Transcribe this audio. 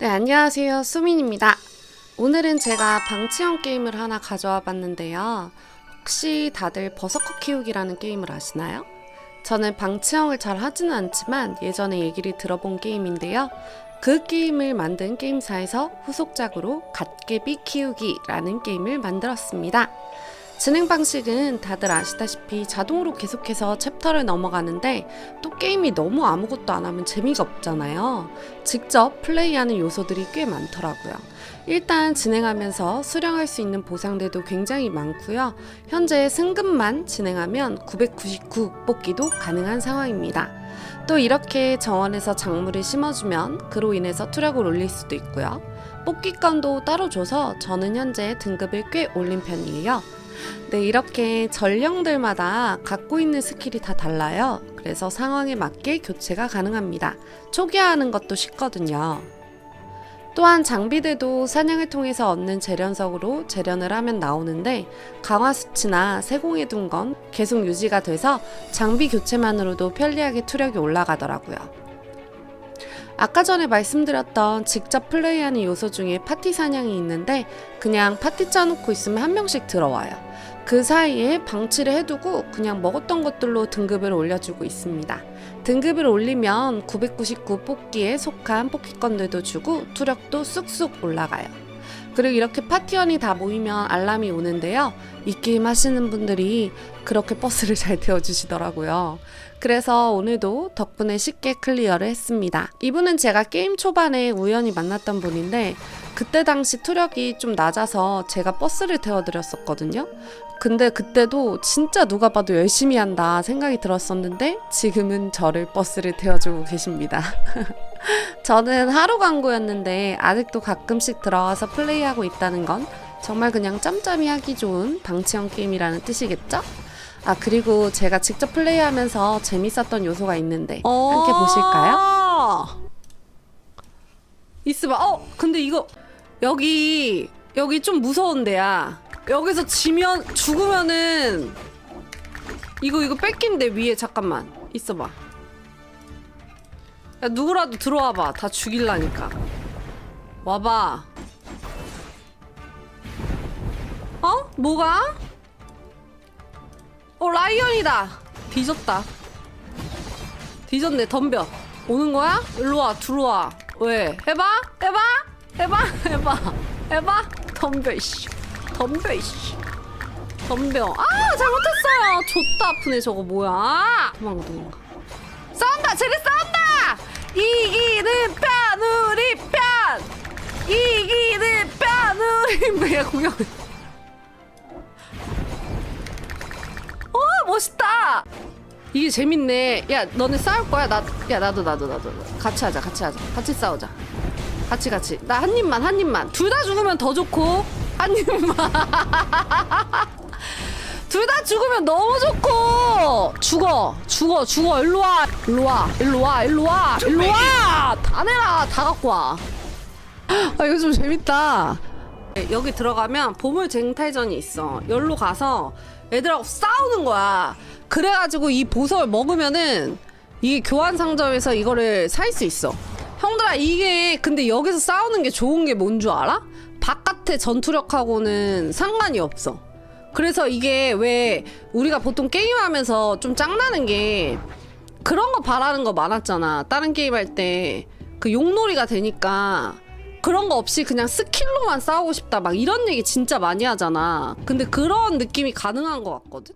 네, 안녕하세요. 수민입니다. 오늘은 제가 방치형 게임을 하나 가져와 봤는데요. 혹시 다들 버섯커 키우기라는 게임을 아시나요? 저는 방치형을 잘 하지는 않지만 예전에 얘기를 들어본 게임인데요. 그 게임을 만든 게임사에서 후속작으로 갓개비 키우기라는 게임을 만들었습니다. 진행 방식은 다들 아시다시피 자동으로 계속해서 챕터를 넘어가는데 또 게임이 너무 아무것도 안 하면 재미가 없잖아요. 직접 플레이하는 요소들이 꽤 많더라고요. 일단 진행하면서 수령할 수 있는 보상들도 굉장히 많고요. 현재 승급만 진행하면 999 뽑기도 가능한 상황입니다. 또 이렇게 정원에서 작물을 심어주면 그로 인해서 투력을 올릴 수도 있고요. 뽑기권도 따로 줘서 저는 현재 등급을 꽤 올린 편이에요. 네, 이렇게 전령들마다 갖고 있는 스킬이 다 달라요. 그래서 상황에 맞게 교체가 가능합니다. 초기화하는 것도 쉽거든요. 또한 장비들도 사냥을 통해서 얻는 재련석으로 재련을 하면 나오는데 강화 수치나 세공해 둔 건 계속 유지가 돼서 장비 교체만으로도 편리하게 투력이 올라가더라고요. 아까 전에 말씀드렸던 직접 플레이하는 요소 중에 파티 사냥이 있는데 그냥 파티 짜놓고 있으면 한 명씩 들어와요. 그 사이에 방치를 해두고 그냥 먹었던 것들로 등급을 올려주고 있습니다. 등급을 올리면 999 뽑기에 속한 뽑기권들도 주고 투력도 쑥쑥 올라가요. 그리고 이렇게 파티원이 다 모이면 알람이 오는데요. 이 게임 하시는 분들이 그렇게 버스를 잘 태워주시더라고요. 그래서 오늘도 덕분에 쉽게 클리어를 했습니다. 이분은 제가 게임 초반에 우연히 만났던 분인데 그때 당시 투력이 좀 낮아서 제가 버스를 태워드렸었거든요. 근데 그때도 진짜 누가 봐도 열심히 한다 생각이 들었었는데 지금은 저를 버스를 태워주고 계십니다. 저는 하루 광고였는데 아직도 가끔씩 들어가서 플레이하고 있다는 건 정말 그냥 짬짬이 하기 좋은 방치형 게임이라는 뜻이겠죠? 아 그리고 제가 직접 플레이하면서 재밌었던 요소가 있는데 함께 보실까요? 있어봐. 어 근데 이거 여기 여기 좀 무서운 데야. 여기서 지면 죽으면은 이거 이거 뺏긴데 위에 잠깐만 있어봐. 야 누구라도 들어와봐. 다 죽일라니까. 와봐. 어? 뭐가? 어 라이언이다. 뒤졌다. 뒤졌네 덤벼. 오는 거야? 일로 와 들어와. 왜? 해봐? 해봐? 해봐? 해봐? 해봐? 덤벼 이씨. 덤벼 이씨. 덤벼. 아 잘못했어요. 좆다 아프네 저거 뭐야? 도망가 도망가. 싸운다 쟤네 싸운다. 뭐야 공격. 어 멋있다. 이게 재밌네. 야, 너네 싸울 거야? 나, 야, 나도, 나도, 나도. 같이 하자, 같이 하자. 같이 싸우자. 같이, 같이. 나 한 입만, 한 입만. 둘 다 죽으면 더 좋고, 한 입만. 둘 다 죽으면 너무 좋고! 죽어, 죽어, 죽어. 일로 와, 일로 와, 일로 와, 일로 와, 일로 와! 다 내라, 다 갖고 와. 아, 이거 좀 재밌다. 네, 여기 들어가면 보물 쟁탈전이 있어. 여기로 가서 애들하고 싸우는 거야. 그래가지고 이 보석을 먹으면은 이게 교환 상점에서 이거를 살 수 있어. 형들아 이게 근데 여기서 싸우는 게 좋은 게 뭔 줄 알아? 바깥의 전투력하고는 상관이 없어. 그래서 이게 왜 우리가 보통 게임하면서 좀 짱나는 게 그런 거 바라는 거 많았잖아. 다른 게임 할 때 그 용놀이가 되니까 그런 거 없이 그냥 스킬로만 싸우고 싶다 막 이런 얘기 진짜 많이 하잖아. 근데 그런 느낌이 가능한 것 같거든.